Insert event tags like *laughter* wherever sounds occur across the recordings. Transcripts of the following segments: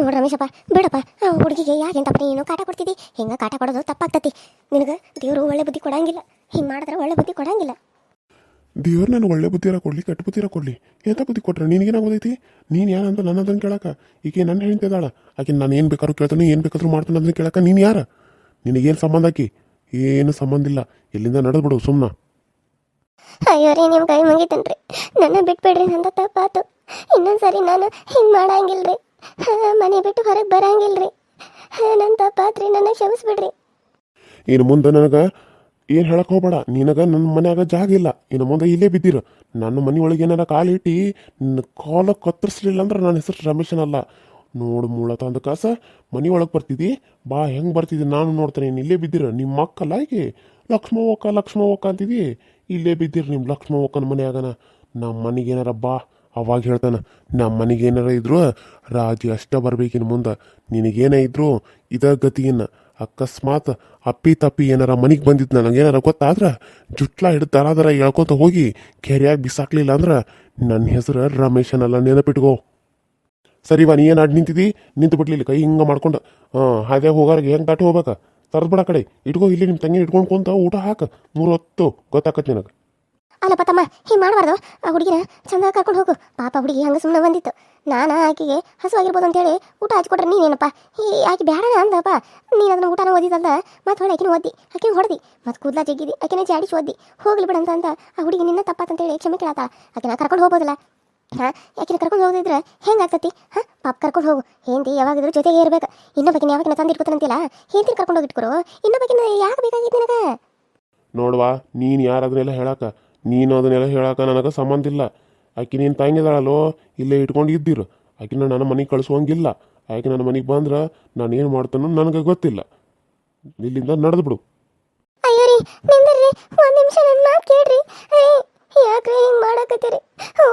ನೋಡು ರಮೇಶಪ್ಪ ಬಿಡಪ್ಪ ಆ ಹುಡುಗಿಗೆ ಯಾಕೆಂತಪ್ಪ ನೀನು ಕಾಟ ಕೊಡ್ತಿದ್ದಿ ಹಿಂಗೆ ಕಾಟ ಕೊಡೋದು ತಪ್ಪಾಗ್ತತಿ. ನಿನಗೆ ದೇವರು ಒಳ್ಳೆ ಬುದ್ಧಿ ಕೊಡಂಗಿಲ್ಲ. ಹಿಂಗೆ ಮಾಡಿದ್ರೆ ಒಳ್ಳೆ ಬುದ್ಧಿ ಕೊಡಂಗಿಲ್ಲ. ದೇವ್ರು ನಾನು ಒಳ್ಳೆ ಬುದ್ಧಿರ ಕೊಡ್ಲಿ ಕೆಟ್ಟ ಬುದ್ಧಿರ ಕೊಡ್ಲಿ. ಎಂತ ಬುದ್ಧಿ ಕೊಟ್ರೆ ನಿನಗೇನಾಗೋದೈತಿ ನೀನು ಯಾರಂತ ನನ್ನ ಅದನ್ನು ಕೇಳಕ? ಈಕೆ ನನ್ನ ಹೇಳ್ತಿದ್ದಾಳ ಆಕೆ ನಾನು ಏನು ಬೇಕಾದ್ರೂ ಕೇಳ್ತಾನೆ ಏನು ಬೇಕಾದ್ರೂ ಮಾಡ್ತಾನೆ ಅದನ್ನ ಕೇಳಕ ನೀನು ಯಾರ? ನಿನಗೇನು ಸಂಬಂಧ ಆಕಿ? ಏನು ಸಂಬಂಧ ಇಲ್ಲ. ಎಲ್ಲಿಂದ ನಡೆದ್ಬಿಡು ಬಿಡು ಸುಮ್ಮ ಅಯ್ಯೋ ರೀ ನಿಮ್ಮ ಕೈ ಮುಗಿತೇನ್ರಿ. ನನ್ನ ಬಿಟ್ಬಿಡ್ರಿ ನಂದ ತಪ್ಪಾತು. ಇನ್ನೊಂದ್ಸರಿ ನಾನು ಹಿಂಗೆ ಮಾಡಂಗಿಲ್ರಿ. ಮನೆ ಬಿಟ್ಟು ಹೊರಗೆ ಬರಂಗಿಲ್ರಿ. ನನ್ನ ತಪ್ಪಾತ್ರಿ, ನನ್ನ ಕ್ಷಮಿಸ್ಬಿಡ್ರಿ. ಇನ್ನು ಮುಂದೆ ನನಗೆ ಏನು ಹೇಳಕ್ಕೆ ಹೋಗ್ಬೇಡ. ನಿನಗೆ ನನ್ನ ಮನ್ಯಾಗ ಜಾಗ ಇಲ್ಲ. ಇನ್ನು ಮುಂದೆ ಇಲ್ಲೇ ಬಿದ್ದಿರು. ನನ್ನ ಮನೆಯೊಳಗೆ ಏನಾರ ಕಾಲಿಟ್ಟು ನನ್ನ ಕಾಲ ಕತ್ತರಿಸ್ಲಿಲ್ಲ ಅಂದ್ರೆ ನನ್ನ ಹೆಸರು ರಮೇಶನಲ್ಲ ನೋಡು ಮೂಳ ತಂದ ಕಾಸ ಮನೆಯೊಳಗೆ ಬರ್ತಿದ್ದಿ ಬಾ, ಹೆಂಗೆ ಬರ್ತಿದ್ದಿ ನಾನು ನೋಡ್ತೇನೆ. ಇಲ್ಲೇ ಬಿದ್ದಿರ. ನಿಮ್ಮ ಮಕ್ಕಲ್ಲ ಆಕೆ. ಲಕ್ಷ್ಮವಕ್ಕ ಲಕ್ಷ್ಮವಕ್ಕ ಅಂತಿದ್ದಿ ಇಲ್ಲೇ ಬಿದ್ದಿರು ನಿಮ್ಮ ಲಕ್ಷ್ಮವಕ್ಕನ ಮನೆಯಾಗನ. ನಮ್ಮ ಮನೆಗೆ ಏನಾರ ಬಾ. ಅವಾಗ ಹೇಳ್ತಾನೆ, ನಮ್ಮ ಮನೆಗೆ ಏನಾರ ಇದ್ರು ರಾಜಿ ಅಷ್ಟ ಬರ್ಬೇಕಿನ್ ಮುಂದೆ ನಿನಗೇನೇ ಇದ್ರು ಇದ ಗತಿಯನ್ನ. ಅಕಸ್ಮಾತ್ ಅಪ್ಪಿ ತಪ್ಪಿ ಏನಾರ ಮನೆಗೆ ಬಂದಿದ್ದು ನನಗೇನಾರ ಗೊತ್ತಾದ್ರ ಜುಟ್ಲ ಹಿಡಿದು ದರ ದರ ಎಳ್ಕೊತ ಹೋಗಿ ಕೆರೆಯಾಗಿ ಬಿಸಾಕ್ಲಿಲ್ಲ ಅಂದ್ರೆ ನನ್ನ ಹೆಸರು ರಮೇಶನಲ್ಲ, ನೆನಪಿಟ್ಕೋ. ಸರಿವಾ ನೀ ಏನು ಅಡ್ ನಿಂತಿದ್ದಿ ನಿಂತು ಬಿಡ್ಲಿಲ್ಲ ಕೈ ಹಿಂಗೆ ಮಾಡ್ಕೊಂಡು. ಹಾಂ ಹೋಗಾರ ಹೆಂಗೆ ದಾಟಿ ತರದ್ ಬಿಡ ಕಡೆ. ಇಟ್ಕೋ, ಇಲ್ಲಿ ನಿಮ್ಮ ತಂಗಿ ಇಟ್ಕೊಂಡು ಕುಂತ ಊಟ ಹಾಕ. ಮೂರು ಹೊತ್ತು ಗೊತ್ತಾಕತ್ ನಿನಗೆ. ಅಲ್ಲಪ್ಪ ತಮ್ಮ ಹಿಂಗೆ ಮಾಡಬಾರ್ದು. ಆ ಹುಡುಗಿನ ಚಂದ ಕರ್ಕೊಂಡು ಹೋಗು. ಪಾಪ ಹುಡುಗಿ ಹಂಗೆ ಸುಮ್ಮನೆ ಬಂದಿತ್ತು. ನಾನು ಆಕೆಗೆ ಹಸುವಾಗಿರ್ಬೋದು ಅಂತೇಳಿ ಊಟ ಹಚ್ಕೊಟ್ರೆ ನೀನೇನಪ್ಪ? ಈ ಆಕೆ ಬೇಡ ಅಂದಪ್ಪ. ನೀನು ಅದನ್ನ ಊಟನ ಓದಿದಲ್ಲ ಮತ್ತೆ ಹೊಳೆ ಆಕಿನ ಓದಿ ಆಕೆ ಹೊಡೆದಿ. ಮತ್ತೆ ಕೂದಲ ಜಗ್ಗಿದಿ. ಆಕಿನ ಜಾಡಿಸಿ ಓದಿ ಹೋಗ್ಲಿ ಬಿಡಂತ ಅಂತ ಆ ಹುಡುಗಿ ನಿನ್ನ ತಪ್ಪಾತಂತೇಳಿ ಕ್ಷಮೆ ಕೇಳತ್ತ ಆಕಿನ ಕರ್ಕೊಂಡು ಹೋಗೋದಿಲ್ಲ ಹಾಂ ಯಾಕಿನ ಕರ್ಕೊಂಡು ಹೋಗಿದ್ರೆ ಹೆಂಗಾಗ್ತತಿ ಹಾಂ, ಪಾಪ ಕರ್ಕೊಂಡು ಹೋಗು. ಹೆಂಡತಿ ಯಾವಾಗಿದ್ರು ಜೊತೆಗೆ ಇರ್ಬೇಕು. ಇನ್ನೊಬ್ಬಕಿನ ಯಾವಾಗಿನ ತಂದು ಇಟ್ಕೊತಾನಂತಿಲ್ಲ ಹೆಂಡತಿನ ಕರ್ಕೊಂಡು ಹೋಗಿಟ್ಕೊರು ಇನ್ನೊಬ್ಬಕಿನ ಯಾಕೆ ಬೇಕಾಗಿತ್ತು ನಿನಗೆ? ನೋಡುವ, ನೀನು ಯಾರದನ್ನೆಲ್ಲ ಹೇಳಾಕ. ನೀನು ಅದನ್ನೆಲ್ಲ ಹೇಳಾಕ ನನಗೆ ಸಂಬಂಧ ಇಲ್ಲ. ಆಕೆ ನೀನು ತಂಗಿದಾಳಲ್ಲೋ ಇಲ್ಲೇ ಇಟ್ಕೊಂಡು ಇದ್ದಿರು. ಆಕಿನ ನನ್ನ ಮನೆಗೆ ಕಳಿಸುವಂಗಿಲ್ಲ ಆಕೆ ನನ್ನ ಮನೆಗೆ ಬಂದ್ರೆ ನಾನು ಏನು ಮಾಡ್ತಾನೋ ನನಗೆ ಗೊತ್ತಿಲ್ಲ. ಇಲ್ಲಿಂದ ನಡೆದು ಬಿಡು. ಅಯ್ಯೋ ರೀ ನಿಂದಿರ್ರಿ ಒಂದು ನಿಮಿಷ ನನ್ನ ಮಾತು ಕೇಳ್ರಿ. ಏ ಯಾಕ್ರಿ ಹಿಂಗೆ ಮಾಡಕತ್ತೀರಿ?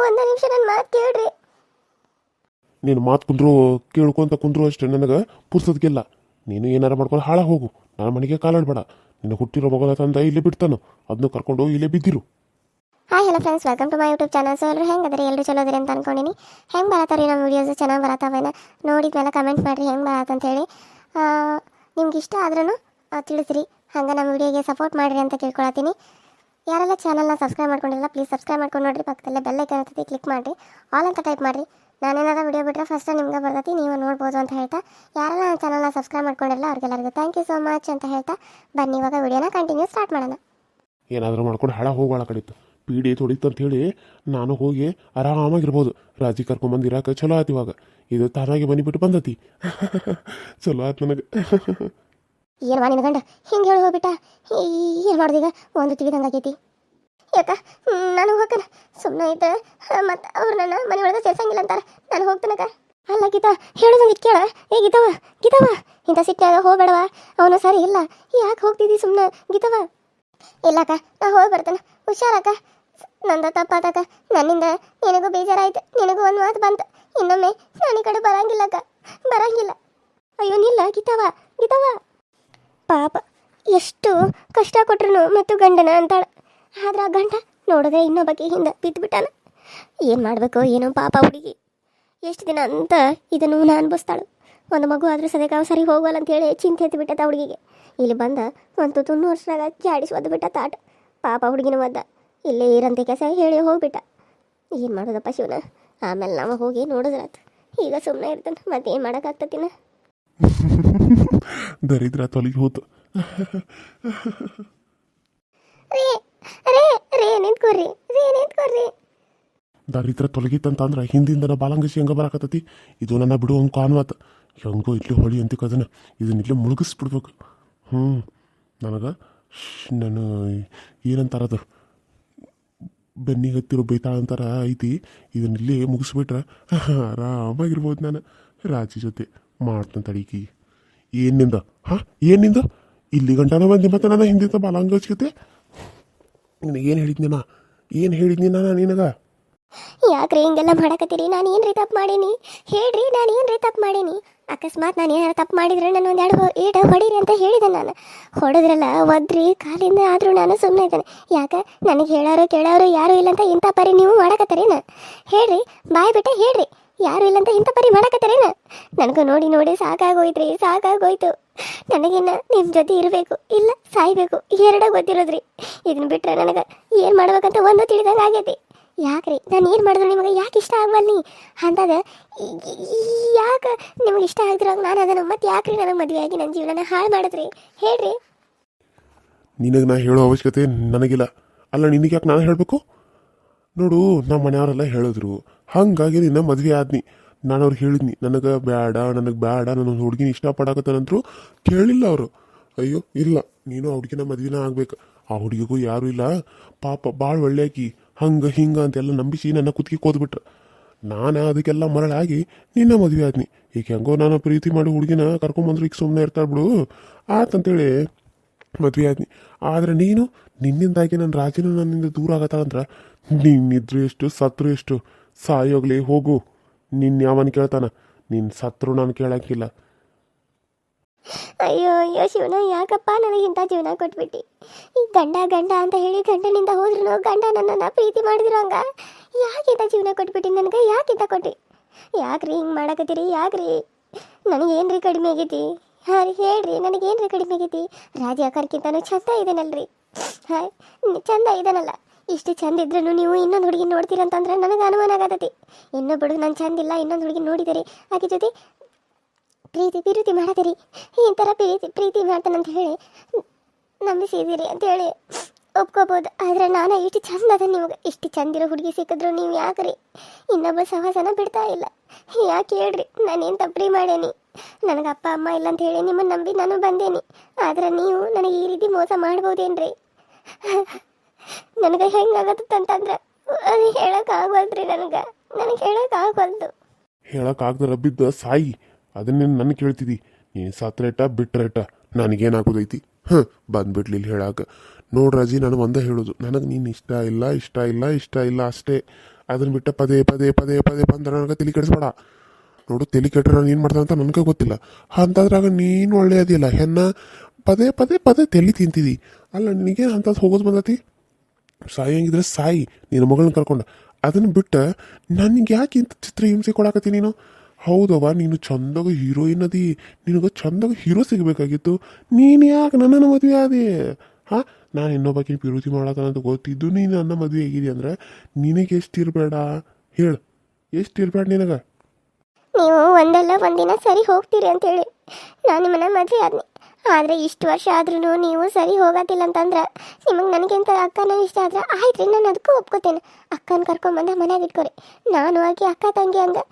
ಒಂದು ನಿಮಿಷ ನನ್ನ ಮಾತು ಕೇಳ್ರಿ. ನೀನು ಮಾತು ಕುಂದ್ರು ಕೇಳ್ಕೊಂತ ಕುಂದ್ರು ಅಷ್ಟೇ ನನಗೆ ಪುರ್ಸೋದಕ್ಕಿಲ್ಲ ನೀನು ಏನಾರ ಮಾಡ್ಕೊಂಡು ಹಾಳಾಗಿ ಹೋಗು. ನನ್ನ ಮನೆಗೆ ಕಾಲಾಡಬೇಡ. ನಿನ್ನ ಹುಟ್ಟಿರೋ ಮಗನ ತಂದ ಇಲ್ಲೇ ಬಿಡ್ತಾನು ಅದನ್ನ ಕರ್ಕೊಂಡು ಇಲ್ಲೇ ಬಿದ್ದಿರು. Hi hello friends welcome to my YouTube channel so ಎಲ್ಲರೂ ಹೆಂಗೆ ಅದರಿ ಎಲ್ಲರೂ ಚಲೋ ಅದಿರಿ ಅಂತ ಅನ್ಕೊಂಡಿನಿ. ಹೆಂಗೆ ಬರತ್ತಾರ ನಮ್ಮ ವೀಡಿಯೋಸ್ ಚೆನ್ನಾಗಿ ಬರತ್ತಾವೇನ ನೋಡಿದ್ಮೇಲೆ ಕಮೆಂಟ್ ಮಾಡಿರಿ. ಹೆಂಗೆ ಬರತ್ತ ಅಂತೇಳಿ ನಿಮ್ಗೆ ಇಷ್ಟ ಆದ್ರೂ ತಿಳಿಸ್ರಿ. ಹಂಗೆ ನಮ್ಮ ವಿಡಿಯೋಗೆ ಸಪೋರ್ಟ್ ಮಾಡಿರಿ ಅಂತ ಕೇಳ್ಕೊಳತ್ತೀನಿ ಯಾರೆಲ್ಲ ಚಾನಲ್ನ ಸಬ್ಸ್ಕ್ರೈಬ್ ಮಾಡ್ಕೊಂಡಿಲ್ಲ ಪ್ಲೀಸ್ ಸಬ್ಸ್ಕ್ರೈಬ್ ಮಾಡ್ಕೊಂಡು ನೋಡಿರಿ. ಪಕ್ಕದಲ್ಲೇ ಬೆಲ್ ಐಕನ್ ಇರ್ತೈತಿ ಕ್ಲಿಕ್ ಮಾಡಿರಿ. ಆಲ್ ಅಂತ ಟೈಪ್ ಮಾಡಿರಿ. ನಾನೇನಾರ ವಿಡಿಯೋ ಬಿಟ್ಟರೆ ಫಸ್ಟ್ ನಿಮ್ಗೆ ಬರ್ತೈತಿ, ನೀವು ನೋಡ್ಬೋದು ಅಂತ ಹೇಳ್ತಾ. ಯಾರೆಲ್ಲ ನನ್ನ ಚಾನಲ್ನ ಸಬ್ಸ್ಕ್ರೈಬ್ ಮಾಡ್ಕೊಂಡಿಲ್ಲ, ಅವ್ರಿಗೆಲ್ಲರಿಗೂ ಥ್ಯಾಂಕ್ ಯು ಸೊ ಮಚ್ ಅಂತ ಹೇಳ್ತಾ. ಬನ್ನಿ, ಇವಾಗ ವೀಡಿಯೋನ ಕಂಟಿನ್ಯೂ ಸ್ಟಾರ್ಟ್ ಮಾಡೋಣ. ಏನಾದರೂ ಮಾಡ್ಕೊಂಡು ಹಳ ಹೋಗೋಳ ಕಡಿತು. ಪೀಡಿ ತೊಳಿತಂತ ಹೇಳಿ ನಾನು ಹೋಗಿ ಆರಾಮಾಗಿರ್ಬೋದು. ರಾಜಿ ಕರ್ಕೊಂಬಂದಿರಾಕ ಚಲೋ ಆಯ್ತು ಇವಾಗ. ಇದು ತಾನಾಗಿ ಮನೆ ಬಿಟ್ಟು ಬಂದತಿ. *laughs* ಚಲೋ ಆಯ್ತು ನನಗೆ. ಏನು ಮಾ ಗಂಡ? ಹಿಂಗೆ ಹೇಳಿ ಹೋಗ್ಬಿಟ್ಟ? ಏನು ಮಾಡ್ದೀಗ ಒಂದು ತಿಳಿದಂಗೆ ಆಗೈತಿ ಯಾಕ? ನಾನು ಹೋಗ್ತಾನೆ. ಸುಮ್ಮನೆ ಐತ ಮತ್ತು ಅವ್ರು ನನ್ನ ಮನೆ ಒಳಗೆ ಸೇರ್ಸಂಗಿಲ್ಲ ಅಂತಾರೆ. ನಾನು ಹೋಗ್ತಾನಕ? ಅಲ್ಲ ಗೀತಾ, ಹೇಳೋದೊಂದು ಕೇಳ. ಏ ಗೀತವ ಗೀತವ ಇಂಥ ಸಿಟ್ಟಾಗ ಹೋಗ್ಬೇಡವ ಅವನು ಸರಿ ಇಲ್ಲ. ಯಾಕೆ ಹೋಗ್ತಿದ್ದಿ ಸುಮ್ಮನೆ ಗೀತವ ಇಲ್ಲಕ್ಕ, ನಾ ಹೋಗಿ ಹುಷಾರಕ್ಕ ನಂದ ತಪ್ಪಾದಾಗ ನನ್ನಿಂದ ನಿನಗೂ ಬೇಜಾರಾಯ್ತು. ನಿನಗೂ ಒಂದು ಮಾತು ಬಂತು. ಇನ್ನೊಮ್ಮೆ ನಾನು ಈ ಕಡೆ ಬರಂಗಿಲ್ಲಕ್ಕ. ಬರಂಗಿಲ್ಲ. ಅಯ್ಯೋ, ನಿಲ್ಲ ಗೀತವ ಗೀತವ. ಪಾಪ, ಎಷ್ಟು ಕಷ್ಟ ಕೊಟ್ರು ಮತ್ತು ಗಂಡನ ಅಂತಾಳ. ಆದ್ರೆ ಆ ಗಂಡ ನೋಡಿದ್ರೆ ಇನ್ನೊಬ್ಬಕ್ಕೆ ಹಿಂದೆ ಬಿದ್ದುಬಿಟ್ಟಾನ ಏನು ಮಾಡಬೇಕು, ಏನೋ ಪಾಪ ಹುಡುಗಿ. ಎಷ್ಟು ದಿನ ಅಂತ ಇದನ್ನು ನಾನು ಅನ್ಭವಿಸ್ತಾಳು. ಒಂದು ಮಗು ಆದರೂ ಸದ್ಯಕ್ಕೆ ಸರಿ ಹೋಗಲ್ಲ ಅಂತೇಳಿ ಚಿಂತೆ ಎತ್ತು ಬಿಟ್ಟದ ಹುಡುಗಿಗೆ. ಇಲ್ಲಿ ಬಂದ ಒಂದು ತುನ್ನೂರು ವರ್ಷದಾಗ ಜಾಡಿಸಿ ಒದ್ದು ಬಿಟ್ಟ ತಾಟ. ಪಾಪ ಹುಡುಗಿನ ಒದ್ದ. ಇಲ್ಲೇ ಇರಂತೆ ಕೆಸ ಹೇಳಿ ಹೋಗ್ಬಿಟ್ಟ. ಏನು ಮಾಡೋದಪ್ಪ ಶಿವನ? ಆಮೇಲೆ ನಾವು ಹೋಗಿ ನೋಡಿದ್ರಾತು. ಈಗ ಸುಮ್ಮನೆ ಇರ್ತಾನೆ ಮತ್ತೆ ಏನು ಮಾಡೋಕ್ಕಾಗ್ತತಿನ? *laughs* ದರಿದ್ರ ತೊಲಗಿ ಹೋತು. *laughs* ರೇ ರೇ ರೇ ನಿಂತ್ಕೊರ್ರಿ ರೇ ನಿಂತ್ಕೊರ್ರಿ ದರಿದ್ರ ತೊಲಗಿತ್ತಂತಂದ್ರೆ ಹಿಂದಿಂದ ಬಾಲಂಗಸಿ ಹೆಂಗ ಬರಾಕತ್ತತಿ? ಇದು ನನ್ನ ಬಿಡು ಹಂಗೆ ಕಾನ್ವಾತ. ಹೆಂಗೋ ಇಲ್ಲಿ ಹೊಳಿ ಅಂತ ಅದನ್ನ ಇದನ್ನ ಇಲ್ಲೇ ಮುಳುಗಿಸ್ಬಿಡ್ಬೇಕು. ಹ್ಞೂ ನನಗೆ ನಾನು ಏನಂತಾರದು? ಬೆನ್ನಿಗೆ ಹತ್ತಿರೋ ಬೈತಾಳ ಅಂತಾರ ಐತಿ, ಇದನ್ನ ಇಲ್ಲಿ ಮುಗಿಸ್ಬಿಟ್ರೆ ಆರಾಮಾಗಿರ್ಬೋದು ನಾನು. ರಾಜಿ ಜೊತೆ ಮಾಡ್ತಾನೆ ತಡೀಕಿ. ಏನಿಂದ ಹಾಂ? ಏನಿಂದ ಇಲ್ಲಿ ಗಂಟನ ಬಂದು ಮತ್ತೆ ನಾನು ನನ್ನ ಹಿಂದಿಂದ ಬಾಲಂಗಸ್ಕತೆ ನಿನಗೇನು ಹೇಳಿದ್ನಿ ನಾ ಏನು ಹೇಳಿದ್ನಿ ನಾನು ನಿನಗೆ? ಯಾಕ್ರಿ ಹಿಂಗೆಲ್ಲ ಮಾಡಕತ್ತೀರಿ? ನಾನು ಏನ್ರಿ ತಪ್ಪು ಮಾಡೀನಿ? ಹೇಳ್ರಿ, ನಾನು ಏನ್ರಿ ತಪ್ಪು ಮಾಡೀನಿ? ಅಕಸ್ಮಾತ್ ನಾನು ಏನಾರು ತಪ್ಪು ಮಾಡಿದ್ರೆ ನಾನು ಒಂದು ಎರಡು ಏಟ ಹೊಡೀರಿ ಅಂತ ಹೇಳಿದೆ ನಾನು. ಹೊಡೆದ್ರಲ್ಲ, ಒದ್ರಿ, ಕಾಲಿಂದ ಆದರೂ ನಾನು ಸುಮ್ಮನೆ ಇದ್ದೇನೆ. ಯಾಕೆ? ನನಗೆ ಹೇಳೋರು ಕೇಳೋರು ಯಾರು ಇಲ್ಲ ಅಂತ ಇಂಥ ಪರಿ ನೀವು ಮಾಡಕತ್ತರೇನ? ಹೇಳ್ರಿ, ಬಾಯ್ ಬಿಟ್ಟೆ ಹೇಳ್ರಿ. ಯಾರು ಇಲ್ಲ ಅಂತ ಇಂಥ ಪರಿ ಮಾಡಕತ್ತಾರೇನ? ನನಗೂ ನೋಡಿ ನೋಡಿ ಸಾಕಾಗೋಯ್ತ್ರಿ, ಸಾಕಾಗೋಯ್ತು. ನನಗಿನ್ನ ನಿಮ್ಮ ಜೊತೆ ಇರಬೇಕು, ಇಲ್ಲ ಸಾಯ್ಬೇಕು, ಎರಡ ಗೊತ್ತಿರೋದ್ರಿ. ಇದನ್ನ ಬಿಟ್ರೆ ನನಗೆ ಏನು ಮಾಡ್ಬೇಕಂತ ಒಂದು ತಿಳಿದಂಗೆ ಆಗೈತಿ. ಯಾಕ್ರಿ? ನಾನು ಏನು ಮಾಡಿದ್ರು ನಿಮಗೆ? ಯಾಕೆ ಇಷ್ಟ ಆಗವಲ್ನಿ? ಅಂದಾಗ ಯಾಕೆ ನಿಮಗೆ ಇಷ್ಟ ಆಗ್ದಿರೋಂಗೆ ನಾನು ಅದನ್ನು ಮತ್ತೆ ಯಾಕ್ರಿ ನನಗೆ ಮದುವೆ ಆಗಿ ನನ್ನ ಜೀವನನ ಹಾಳು ಮಾಡಿದ್ರಿ? ಹೇಳ್ರಿ. ನಿನಗೆ ನಾ ಹೇಳೋ ಅವಶ್ಯಕತೆ ನನಗಿಲ್ಲ. ಅಲ್ಲ, ನಿನಗೆ ಯಾಕೆ ನಾನು ಹೇಳಬೇಕು? ನೋಡು ನಮ್ಮ ಮನೆಯವರೆಲ್ಲ ಹೇಳಿದ್ರು. ಹಾಗಾಗಿ ನಿನ್ನ ಮದುವೆ ಆದ್ನಿ. ನಾನು ಅವ್ರಿಗೆ ಹೇಳಿದ್ನಿ, ನನಗೆ ಬೇಡ ನನಗೆ ಬೇಡ ನನ್ನ ಹುಡುಗಿನ ಇಷ್ಟಪಡಕತ್ತಾನಂತರು ಕೇಳಿಲ್ಲ ಅವರು. ಅಯ್ಯೋ, ಇಲ್ಲ, ನೀನು ಆ ಹುಡುಗಿನ ಮದುವೆನ ಆಗ್ಬೇಕು. ಆ ಹುಡುಗಿಗೂ ಯಾರೂ ಇಲ್ಲ. ಪಾಪ ಭಾಳ ಒಳ್ಳೆಯಾಕಿ ಹಂಗೆ ಹಿಂಗೆ ಅಂತೆಲ್ಲ ನಂಬಿಸಿ ನನ್ನ ಕುತ್ತಿಗೆ ಕೋದ್ಬಿಟ್ರು. ನಾನು ಅದಕ್ಕೆಲ್ಲ ಮರಳಾಗಿ ನಿನ್ನ ಮದುವೆ ಆದ್ನಿ. ಈಗ ಹೆಂಗೋ ನಾನು ಪ್ರೀತಿ ಮಾಡಿ ಹುಡುಗಿನ ಕರ್ಕೊಂಬಂದ್ರು ಈಗ ಸುಮ್ಮನೆ ಇರ್ತಾಳೆ ಬಿಡು. ಆತಂತೇಳಿ ಮದುವೆ ಆದ್ನಿ. ಆದ್ರೆ ನೀನು ನಿನ್ನಿಂದಾಗಿ ನನ್ನ ರಾಜಿನ ನನ್ನಿಂದ ದೂರ ಆಗತ್ತಂದ್ರೆ ನಿನ್ನಿದ್ರು ಎಷ್ಟು, ಸತ್ರು ಎಷ್ಟು? ಸಾಯೋಗ್ಲಿ ಹೋಗು. ನಿನ್ನ ಯಾವನ್ ಕೇಳ್ತಾನ? ನಿನ್ನ ಸತ್ರು ನಾನು ಕೇಳಕ್ಕಿಲ್ಲ ಅಯ್ಯೋ ಅಯ್ಯೋ ಶಿವನ ಯಾಕಪ್ಪ ನನಗೆ ಇಂಥ ಜೀವನ ಕೊಟ್ಬಿಟ್ಟು? ಈ ಗಂಡ ಗಂಡ ಅಂತ ಹೇಳಿ ಗಂಡನಿಂದ ಹೋದ್ರು ಗಂಡ ನನ್ನನ್ನು ಪ್ರೀತಿ ಮಾಡಿದ್ರು ಹಂಗ? ಯಾಕಿಂತ ಜೀವನ ಕೊಟ್ಬಿಟ್ಟು ನನಗೆ? ಯಾಕಿಂತ ಕೊಟ್ಟಿ? ಯಾಕ್ರಿ ಹಿಂಗೆ ಮಾಡಕತ್ತೀರಿ? ಯಾಕ್ರಿ? ನನಗೇನ್ರಿ ಕಡಿಮೆ ಆಗೈತಿ? ಹಾಂ ರೀ ಹೇಳ್ರಿ, ನನಗೇನ್ರಿ ಕಡಿಮೆ ಆಗೈತಿ? ರಾಜ ಚಂದ ಇದೇನಲ್ರಿ. ಹಾಂ, ಚಂದ ಇದೇನಲ್ಲ. ಇಷ್ಟು ಚಂದ ಇದ್ರೂ ನೀವು ಇನ್ನೊಂದು ಹುಡುಗಿ ನೋಡ್ತೀರಂತಂದ್ರೆ ನನಗೆ ಅನುಮಾನ ಆಗತೈತಿ. ಇನ್ನೊಬ್ಬಳು ನಾನು ಚಂದ ಇಲ್ಲ, ಇನ್ನೊಂದು ಹುಡುಗಿ ನೋಡಿದರೆ ಆಕೆ ಜೊತೆ ಪ್ರೀತಿ ಪ್ರೀತಿ ಮಾಡದಿರಿ. ಈ ಥರ ಪ್ರೀತಿ ಪ್ರೀತಿ ಮಾಡ್ತಾನಂತ ಹೇಳಿ ನಂಬಿಸಿದಿರಿ ಅಂತ ಹೇಳಿ ಒಪ್ಕೋಬೋದು. ಆದರೆ ನಾನು ಇಷ್ಟು ಚಂದ ಅದ ನಿಮಗೆ, ಇಷ್ಟು ಚಂದಿರೋ ಹುಡುಗಿ ಸಿಕ್ಕಿದ್ರು ನೀವು ಯಾಕ್ರಿ? ಇನ್ನೊಬ್ಬ ಸಹಸನ ಬಿಡ್ತಾ ಇಲ್ಲ. ಯಾಕೆ ಹೇಳ್ರಿ? ನಾನೇನು ತಪ್ಪರಿ ಮಾಡೇನಿ. ನನಗೆ ಅಪ್ಪ, ಅಮ್ಮ ಇಲ್ಲ ಅಂತ ಹೇಳಿ ನಿಮ್ಮನ್ನು ನಂಬಿ ನಾನು ಬಂದೇನಿ. ಆದ್ರೆ ನೀವು ನನಗೆ ಈ ರೀತಿ ಮೋಸ ಮಾಡ್ಬೋದೇನ್ರಿ? ನನಗೆ ಹೆಂಗಾಗತ್ತಂತಂದ್ರೆ ಅದು ಹೇಳೋಕ್ಕಾಗವಲ್ದ್ರಿ ನನಗೆ. ನನಗೆ ಹೇಳೋಕ್ಕಾಗವಲ್ದು ಹೇಳಕ್ಕಾಗದ ಬಿದ್ದ ಸಾಯಿ. ಅದನ್ನೇ ನನ್ನ ಕೇಳ್ತಿದ್ದಿ ನೀನು ಸತ್ರೇಟ ಬಿಟ್ರೇಟ ನನಗೇನಾಗೋದೈತಿ ಹಾಂ ಬಂದ್ಬಿಡ್ಲಿಲ್ಲ ಹೇಳಾಕ. ನೋಡ್ರಾಜಿ ನಾನು ಒಂದೇ ಹೇಳೋದು. ನನಗೆ ನೀನು ಇಷ್ಟ ಇಲ್ಲ ಇಷ್ಟ ಇಲ್ಲ ಇಷ್ಟ ಇಲ್ಲ ಅಷ್ಟೇ. ಅದನ್ನು ಬಿಟ್ಟ ಪದೇ ಪದೇ ಪದೇ ಪದೇ ಬಂದ್ರೆ ನನಗೆ ತಲೆ ಕೆಡಿಸ್ಬೇಡ. ನೋಡು, ತಲೆ ಕೆಟ್ಟರೆ ನಾನು ಏನು ಅಂತ ನನಗೆ ಗೊತ್ತಿಲ್ಲ. ಅಂತಾದ್ರಾಗ ನೀನು ಒಳ್ಳೆಯದಿಲ್ಲ ಹೆಣ್ಣ, ಪದೇ ಪದೇ ಪದೇ ತಲೆ ತಿಂತಿದ್ದಿ ಅಲ್ಲ ನಿನಗೆ ಅಂಥದ್ದು ಹೋಗೋದು ಬಂದತಿ? ಹೆಂಗಿದ್ರೆ ಸಾಯಿ. ನಿನ್ನ ಮಗಳನ್ನ ಕರ್ಕೊಂಡು. ಅದನ್ನು ಬಿಟ್ಟು ನನಗೆ ಯಾಕೆ ಇಂಥ ಚಿತ್ರ ಹಿಂಸೆ ಕೊಡಾಕತ್ತಿ ನೀನು? ಹೌದವ್ವ ನೀನು ಚಂದಾಗ ಹೀರೋಯಿನ್ ಅದಿ, ನಿನಗೆ ಚಂದಾಗ ಹೀರೋ ಸಿಗಬೇಕಾಗಿತ್ತು. ನೀನು ಯಾಕೆ ನನ್ನನ್ನು ಮದುವೆ ಆದಿ? ಹಾಂ, ನಾನು ಇನ್ನೊಬ್ಬಾಕಿ ಪಿರುತಿ ಅಂತ ಗೊತ್ತಿದ್ದು ನೀನು ನನ್ನ ಮದುವೆ ಆಗಿದಿ ಅಂದ್ರೆ ನಿನಗೆ ಎಷ್ಟು ಇರಬೇಡ? ಹೇಳು, ಎಷ್ಟು ಇರಬೇಡ ನಿನಗೆ? ನೀವು ಒಂದಲ್ಲ ಒಂದಿನ ಸರಿ ಹೋಗ್ತೀರಿ ಅಂತೇಳಿ. ನಾನು ನಿಮ್ಮನ್ನ ಮದುವೆ ಆದ್ನಿ. ಆದರೆ ಇಷ್ಟು ವರ್ಷ ಆದ್ರೂ ನೀವು ಸರಿ ಹೋಗೋದಿಲ್ಲ ಅಂತಂದ್ರೆ ನಿಮಗೆ ನನಗಿಂತ ಅಕ್ಕನ ಇಷ್ಟ ಆದ್ರೆ ಆಯ್ತು ರೀ ನಾನು ಅದಕ್ಕೂ ಒಪ್ಕೋತೇನೆ. ಅಕ್ಕನ ಕರ್ಕೊಂಬಂದ ಮನೆಯಾಗ ಇಟ್ಕೊರಿ. ನಾನು ಆಗಿ ಅಕ್ಕ ತಂಗಿ ಹಂಗೆ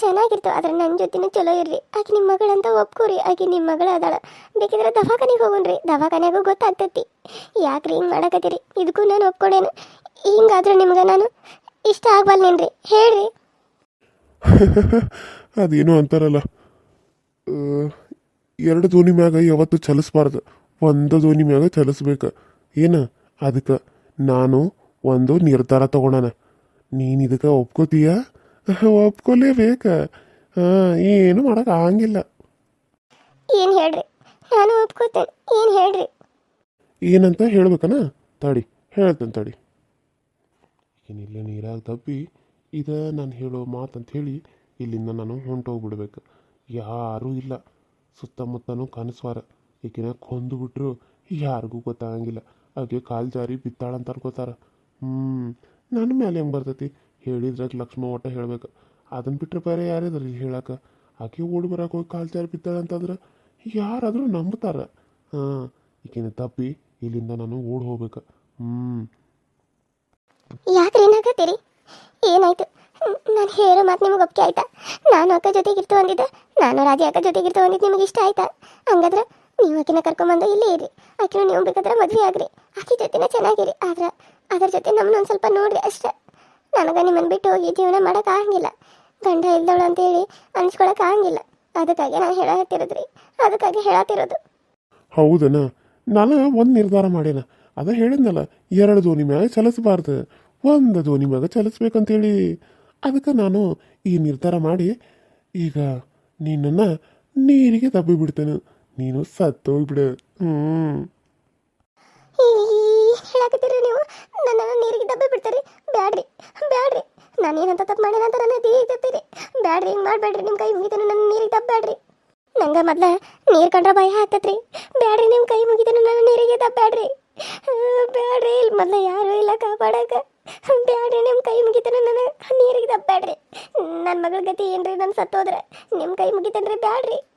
ಚೆನ್ನಾಗಿರ್ತು ಆದ್ರೆ ನನ್ನ ಜೊತೆನೂ ಚಲೋ ಇರ್ರಿ. ಆಕೆ ನಿಮ್ಮ ಮಗಳಂತ ಒಪ್ಕೋರಿ, ಆಕೆ ನಿಮ್ಮ ಮಗಳ ಅದಾಳ. ಬೇಕಿದ್ರೆ ದವಾಖಾನೆಗೆ ಹೋಗೋಣ್ರಿ ದವಾಖಾನೆಗೂ ಗೊತ್ತಾಗ್ತೈತಿ. ರೀ ಹಿಂಗೆ ಮಾಡಕತ್ತೀರಿ? ಇದಕ್ಕೂ ನಾನು ಒಪ್ಕೊಡೇನು ಹಿಂಗಾದ್ರೂ ನಿಮ್ಗೆ ನಾನು ಇಷ್ಟ ಆಗ್ಬಲ್ನೇನ್ರಿ ಹೇಳ್ರಿ. *laughs* ಅದೇನು ಅಂತಾರಲ್ಲ. ಎರಡು ದೋಣಿ ಮ್ಯಾಗ ಯಾವತ್ತು ಚಲಿಸ್ಬಾರ್ದು. ಒಂದು ದೋಣಿ ಮ್ಯಾಗ ಚಲಿಸ್ಬೇಕು. ಏನು? ಅದಕ್ಕೆ ನಾನು ಒಂದು ನಿರ್ಧಾರ ತಗೊಳನ ನೀನು ಇದಕ್ಕೆ ಒಪ್ಕೋತೀಯ? ಒಪ್ಕೊಲೇಬೇಕ. ಹಾಂ ಏನು ಮಾಡೋಕೆ ಆಗಂಗಿಲ್ಲ. ಏನು ಹೇಳ್ರಿ? ನಾನು ಒಪ್ಕೋತೇನೆ. ಏನು ಹೇಳ್ರಿ? ಏನಂತ ಹೇಳ್ಬೇಕನ? ತಡಿ ಹೇಳ್ತೇನೆ ತಡಿ. ಏನಿಲ್ಲ ನೀರಾಗ ತಪ್ಪಿ ಇದ ನಾನು ಹೇಳೋ ಮಾತಂತ ಹೇಳಿ ಇಲ್ಲಿಂದ ನಾನು ಹೊಂಟೋಗ್ಬಿಡ್ಬೇಕು. ಯಾರೂ ಇಲ್ಲ. ಸುತ್ತಮುತ್ತನೂ ಕನಸ್ವಾರ ಈಕಿನ ಕೊಂದು ಬಿಟ್ರು ಯಾರಿಗೂ ಗೊತ್ತಾಗಂಗಿಲ್ಲ. ಆಕೆ ಕಾಲು ಜಾರಿ ಬಿತ್ತಾಳಂತ ಅನ್ಕೋತಾರ ಹ್ಞೂ ನನ್ನ ಮೇಲೆ ಹೆಂಗೆ ಬರ್ತೈತಿ? ಹೇಳಿದ್ರಾಗ ಲಕ್ಷ್ಮ ಒಟ್ಟ ಹೇಳ್ಬೇಕು. ಅದನ್ನು ಬಿಟ್ಟರೆ ಬೇರೆ ಯಾರಿದ್ರಿ ಇಲ್ಲಿ ಆಕೆ ಓಡಿ ಬರಕ್ಕೆ ಹೋಗಿ ಕಾಲು ಜಾರಿ ಬಿತ್ತಾಳಂತಂದ್ರೆ ಯಾರಾದರೂ ನಂಬ್ತಾರ. ಹಾಂ, ಈಕಿನ ತಪ್ಪಿ ಇಲ್ಲಿಂದ ನಾನು ಓಡಿ ಹೋಗ್ಬೇಕು. ಹ್ಞೂ ಯಾಕೆ ಏನಾಗತ್ತೀರಿ ಏನಾಯ್ತು? ನಾನು ಹೇಳೋ ಮಾತು ನಿಮಗೆ ಒಪ್ಪಿಗೆ ಆಯ್ತಾ? ನಾನು ಅಕ್ಕ ಜೊತೆಗಿರ್ತು ಅಂದಿದ್ದೆ. ನಾನು ರಾಜಿ ಅಕ್ಕ ಜೊತೆಗಿರ್ತು ಅಂದಿದ್ದು ನಿಮಗೆ ಇಷ್ಟ ಆಯ್ತಾ? ಹಂಗಾದ್ರೆ ನೀವು ಆಕಿನ ಕರ್ಕೊಂಬಂದು ಇಲ್ಲೇ ಇರಿ. ಆಕಿನ ನೀವು ಬೇಕಾದ್ರೆ ಮದುವೆ ಆಗ್ರಿ. ಆಕೆ ಜೊತೆನೇ ಚೆನ್ನಾಗಿರಿ. ಆದ್ರೆ ಅದ್ರ ಜೊತೆ ನಮ್ಮನ್ನ ಒಂದು ಸ್ವಲ್ಪ ನೋಡ್ರಿ ಅಷ್ಟೇ. ನನಗೆ ನಿಮ್ಮನ್ನು ಬಿಟ್ಟು ಹೋಗಿ ಜೀವನ ಮಾಡೋಕ್ಕಾಗಂಗಿಲ್ಲ ಗಂಡ ಇಲ್ದವಳು ಅಂತೇಳಿ ಅನ್ಸ್ಕೊಳಕ್ಕಾಗಂಗಿಲ್ಲ ಅದಕ್ಕಾಗಿ ನಾನು ಹೇಳತ್ತಿರೋದ್ರಿ ಅದಕ್ಕಾಗಿ ಹೇಳತ್ತಿರೋದು. ಹೌದನ? ನಾನು ಒಂದು ನಿರ್ಧಾರ ಮಾಡೇನ. ಅದ ಹೇಳಿದ್ನಲ್ಲ, ಎರಡು ದೋಣಿ ಮ್ಯಾಗ ಚಲಿಸಬಾರ್ದು. ಒಂದು ದೋಣಿ ಮ್ಯಾಗ ಚಲಿಸ್ಬೇಕಂತೇಳಿ. ಅದಕ್ಕೆ ನಾನು ಈ ನಿರ್ಧಾರ ಮಾಡಿ, ಈಗ ನಿನ್ನನ್ನು ನೀರಿಗೆ ತಬ್ಬಿ ಬಿಡ್ತೇನೆ. ನೀನು ಸತ್ತೋಗ್ಬಿಡು ಹ್ಞೂ ಹೇಳಾಕತ್ತೀರಿ ನೀವು? ನನ್ನನ್ನು ನೀರಿಗೆ ದಬ್ಬಿ ಬಿಡ್ತೀರಿ? ಬ್ಯಾಡ್ರಿ ಬ್ಯಾಡ್ರಿ. ನಾನು ಏನಂತ ತಪ್ಪು ಮಾಡೇನ ಅಂತ ನನ್ನ ದೀಗ ತಪ್ಪಿರಿ ಬ್ಯಾಡ್ರಿ, ಹಿಂಗೆ ಮಾಡಬೇಡ್ರಿ. ನಿಮ್ಮ ಕೈ ಮುಗಿತೇನೆ ನನ್ನ ನೀರಿಗೆ ದಬ್ಬಬ್ಯಾಡ್ರಿ ನಂಗೆ ಮೊದಲ ನೀರು ಕಂಡ್ರೆ ಭಯ ಆಗ್ತತ್ರಿ. ಬ್ಯಾಡ್ರಿ ನಿಮ್ಮ ಕೈ ಮುಗಿತೇನೆ ನನ್ನ ನೀರಿಗೆ ದಬ್ಬಬ್ಯಾಡ್ರಿ ಬ್ಯಾಡ್ರಿ. ಇಲ್ಲಿ ಮೊದಲ ಯಾರೂ ಇಲ್ಲ, ಕಾಪಾಡಕ್ಕೆ. ಬ್ಯಾಡ್ರಿ ನಿಮ್ಮ ಕೈ ಮುಗಿತಾನೆ ನಾನು ನೀರಿಗೆ ಬೇಡ್ರಿ. ನನ್ನ ಮಗಳ ಗತಿ ಏನ್ರಿ? ನಾನು ಸತ್ತೋದ್ರೆ. ನಿಮ್ಮ ಕೈ ಮುಗಿತೇನ್ರಿ? ಬ್ಯಾಡ್ರಿ.